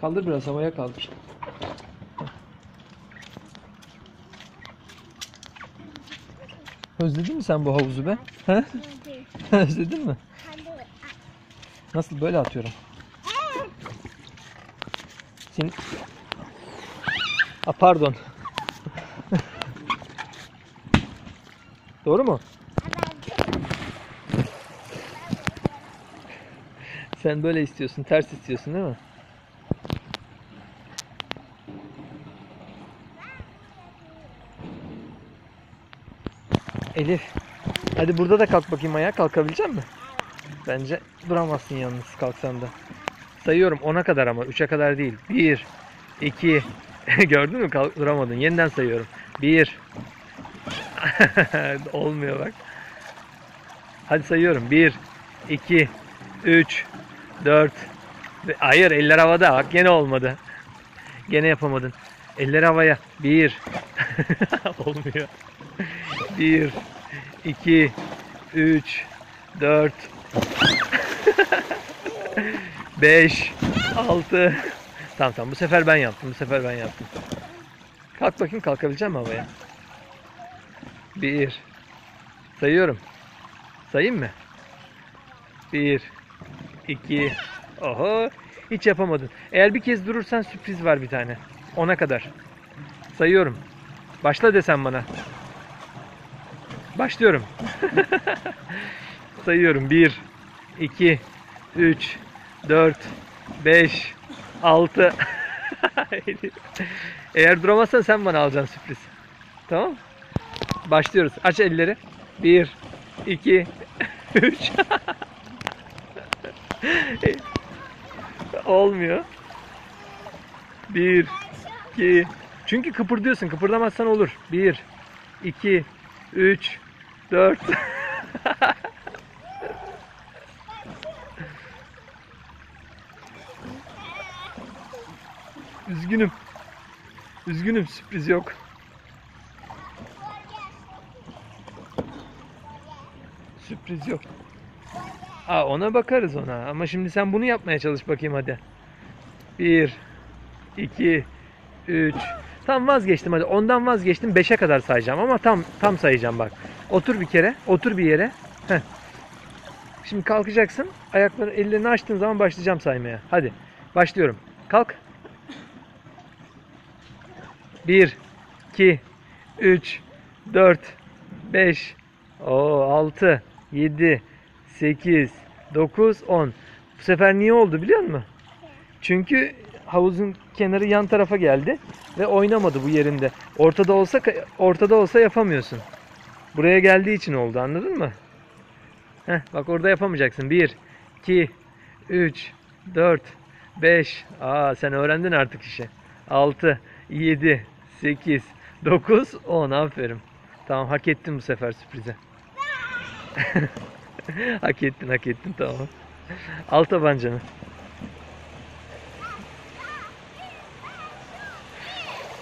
Kaldır biraz havaya kaldır. Özledin mi sen bu havuzu be? He? Özledin mi? Nasıl böyle atıyorum? Senin... Aa, pardon. Doğru mu? Sen böyle istiyorsun, ters istiyorsun değil mi? Elif. Hadi burada da kalk bakayım ayağa. Kalkabilecek misin? Bence duramazsın yalnız kalksan da. Sayıyorum 10'a kadar ama 3'e kadar değil. 1 2 Gördün mü? Kalk, duramadın. Yeniden sayıyorum. 1 Olmuyor bak. Hadi sayıyorum. 1 2 3 4 Hayır eller havada. Bak gene olmadı. Gene yapamadın. Eller havaya. 1 Olmuyor. 1 2 3 4 5 6 Tamam tamam bu sefer ben yaptım. Bu sefer ben yaptım. Kalk bakayım kalkabilecek misin havaya? 1 Sayıyorum. Sayayım mı? 1 2 Oho hiç yapamadın. Eğer bir kez durursan sürpriz var bir tane. Ona kadar. Sayıyorum. Başla desen bana. Başlıyorum. Sayıyorum. 1, 2, 3, 4, 5, 6. Eğer duramazsan sen bana alacaksın sürpriz. Tamam Başlıyoruz. Aç elleri. 1, 2, 3. Olmuyor. 1, 2, çünkü kıpırdıyorsun. Kıpırdamazsan olur. 1, 2, 3, 4. Üzgünüm. Üzgünüm sürpriz yok. Sürpriz yok. Aa ona bakarız ona. Ama şimdi sen bunu yapmaya çalış bakayım hadi. 1 2 3 Tam vazgeçtim hadi. Ondan vazgeçtim. 5'e kadar sayacağım ama tam tam sayacağım bak. Otur bir kere. Otur bir yere. Heh. Şimdi kalkacaksın. Ayakları ellerini açtığın zaman başlayacağım saymaya. Hadi. Başlıyorum. Kalk. 1 2 3 4 5 o 6 7 8 9 10 Bu sefer niye oldu biliyor musun? Çünkü havuzun kenarı yan tarafa geldi ve oynamadı bu yerinde. Ortada olsa ortada olsa yapamıyorsun. Buraya geldiği için oldu anladın mı? Heh, bak orada yapamayacaksın. 1 2 3 4 5 Aa sen öğrendin artık işi. 6 7 8 9 10 aferin. Tamam hak ettin bu sefer sürprize. hak ettin hak ettin tamam. Al tabancanı.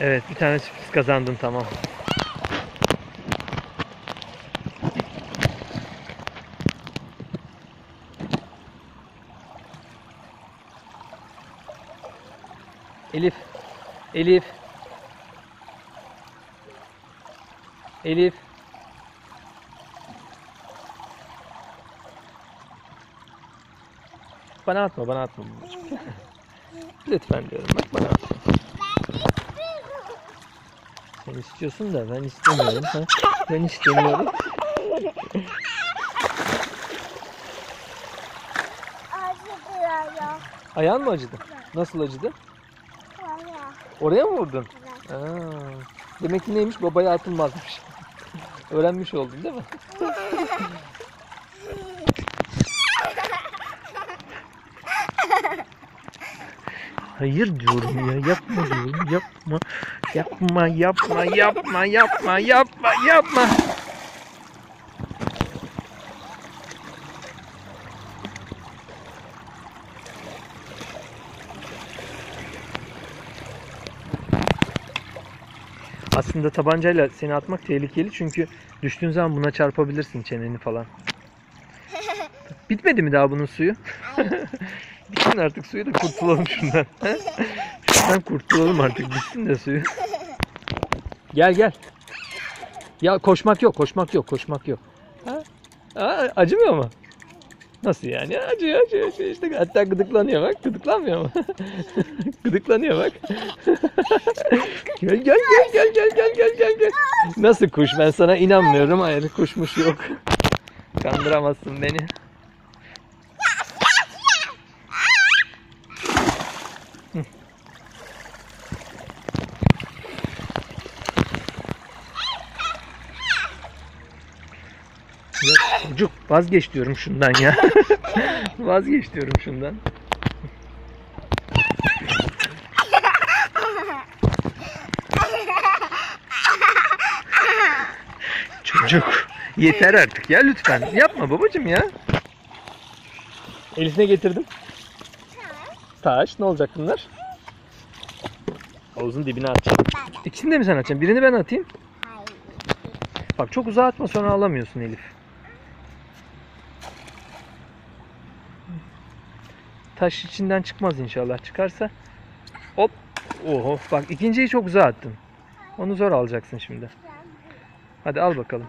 Evet bir tane sürpriz kazandın tamam. Elif. Elif. Elif. Bana atma, bana atma. Lütfen diyorum. Bak bana atma. Sen istiyorsun da ben istemiyorum. Ha? Ben istemiyorum. Acıdı Ayağın mı acıdı? Nasıl acıdı? ya. Oraya mı vurdun? Aa, demek ki neymiş? Babaya atılmazmış. Öğrenmiş oldun değil mi? Hayır diyorum ya yapma diyorum yapma yapma yapma yapma yapma yapma yapma Aslında tabancayla seni atmak tehlikeli çünkü düştüğün zaman buna çarpabilirsin çeneni falan. Bitmedi mi daha bunun suyu? Bitsin artık suyu da kurtulalım şundan. şundan kurtulalım artık. Bitsin de suyu. Gel gel. Ya koşmak yok, koşmak yok, koşmak yok. Ha? Aa, acımıyor mu? Nasıl yani? Acıyor, acıyor, acıyor. İşte hatta gıdıklanıyor bak. Gıdıklanmıyor mu? gıdıklanıyor bak. gel gel gel gel gel gel gel gel gel. Nasıl kuş? Ben sana inanmıyorum. Hayır kuşmuş yok. Kandıramazsın beni. Ya çocuk vazgeç diyorum şundan ya. vazgeç diyorum şundan. Çocuk yeter artık ya lütfen. Yapma babacım ya. Elif'ine getirdim. Taş ne olacak bunlar? Havuzun dibine atacağım. İkisini de mi sen atacaksın? Birini ben atayım. Hayır. Bak çok uzağa atma sonra alamıyorsun Elif. Taş içinden çıkmaz inşallah. Çıkarsa hop. Oho bak ikinciyi çok uzağa attın. Onu zor alacaksın şimdi. Hadi al bakalım.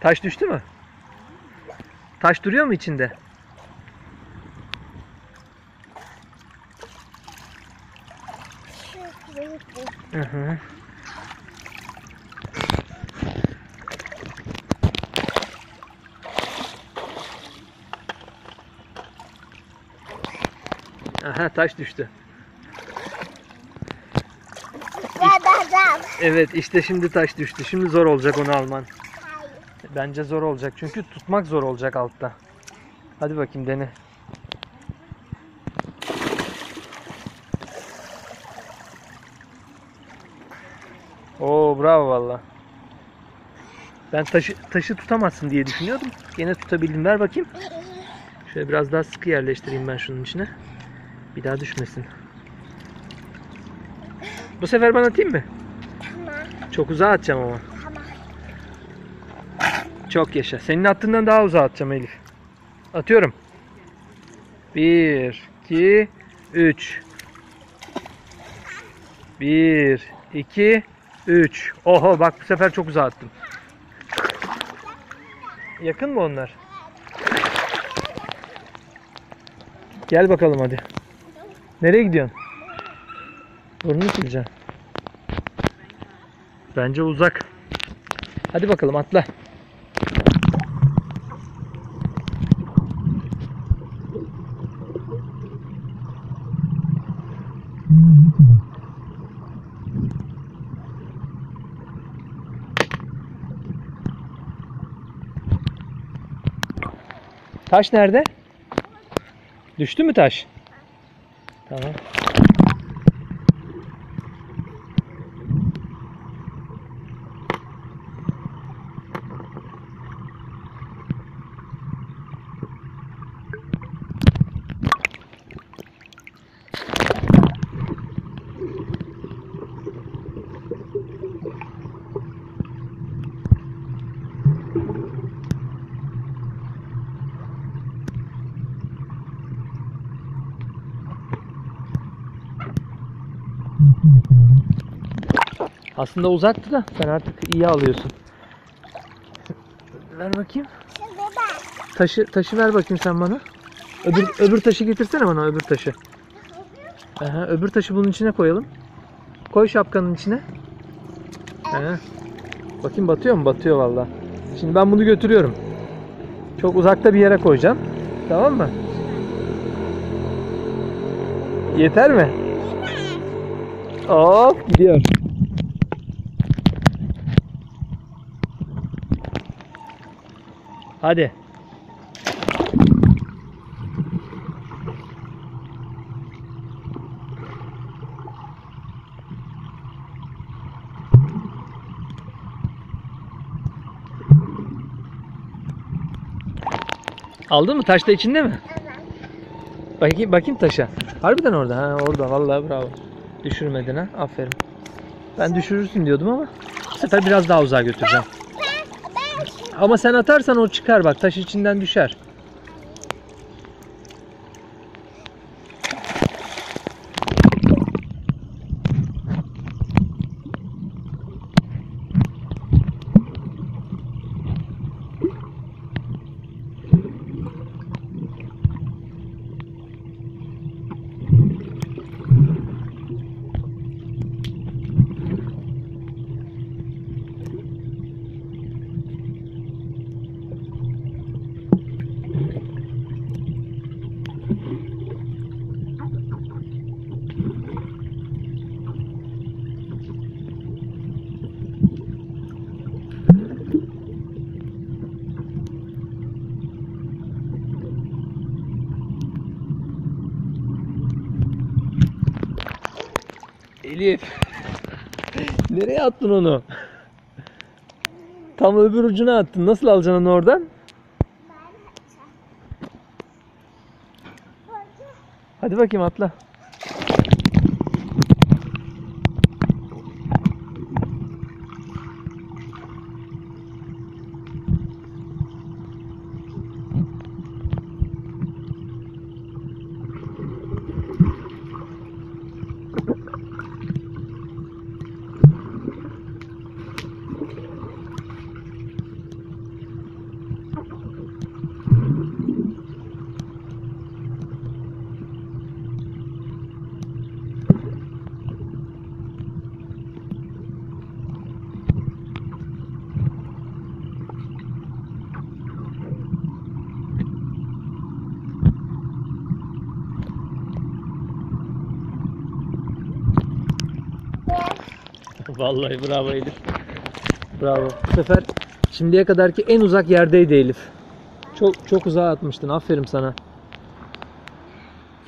Taş düştü mü? Taş duruyor mu içinde? Aha taş düştü. Evet işte şimdi taş düştü. Şimdi zor olacak onu alman. Hayır. Bence zor olacak çünkü tutmak zor olacak altta. Hadi bakayım dene. Oo bravo valla. Ben taşı taşı tutamazsın diye düşünüyordum. Gene tutabildim. Ver bakayım. Şöyle biraz daha sıkı yerleştireyim ben şunun içine. Bir daha düşmesin. Bu sefer ben atayım mı? Tamam. Çok uzağa atacağım ama. Tamam. Çok yaşa. Senin attığından daha uzağa atacağım Elif. Atıyorum. 1, 2, 3. 1, 2, 3. Oho bak bu sefer çok uzağa attım. Yakın mı onlar? Gel bakalım hadi. Nereye gidiyorsun? Burnunu sileceksin. Bence uzak. Hadi bakalım atla. Taş nerede? Düştü mü taş? Tamam. Aslında uzaktı da sen artık iyi alıyorsun. Ver bakayım. Taşı taşı ver bakayım sen bana. Öbür öbür taşı getirsene bana öbür taşı. Aha, öbür taşı bunun içine koyalım. Koy şapkanın içine. Aha. Bakayım batıyor mu? Batıyor valla. Şimdi ben bunu götürüyorum. Çok uzakta bir yere koyacağım. Tamam mı? Yeter mi? Hop gidiyor. Hadi. Aldın mı? Taş da içinde mi? Tamam. Bakayım, bakayım taşa. Harbiden orada. Ha orada. Vallahi bravo. Düşürmedin ha. Aferin. Ben düşürürsün diyordum ama bu sefer biraz daha uzağa götüreceğim. Ama sen atarsan o çıkar bak. Taş içinden düşer. Elif. Nereye attın onu? Tam öbür ucuna attın. Nasıl alacaksın onu oradan? Hadi bakayım atla. Vallahi bravo Elif. Bravo. Bu sefer şimdiye kadarki en uzak yerdeydi Elif. Çok çok uzağa atmıştın. Aferin sana.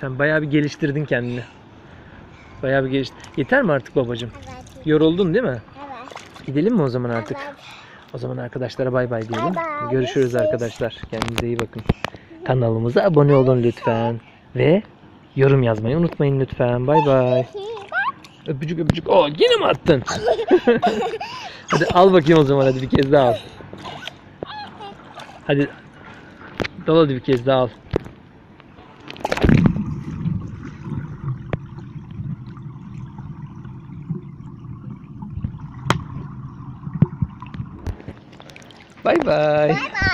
Sen bayağı bir geliştirdin kendini. Bayağı bir geliştir. Yeter mi artık babacığım? Evet. Yoruldun değil mi? Evet. Gidelim mi o zaman artık? Evet. O zaman arkadaşlara bay bay diyelim. Bay bay. Görüşürüz Görüşürüz. arkadaşlar. Kendinize iyi bakın. Kanalımıza abone olun lütfen. Ve yorum yazmayı unutmayın lütfen. Bay bay. Öpücük öpücük. Oo yine mi attın? hadi al bakayım o zaman hadi bir kez daha al. Hadi. Dal hadi bir kez daha al. Bay bay. Bye bye.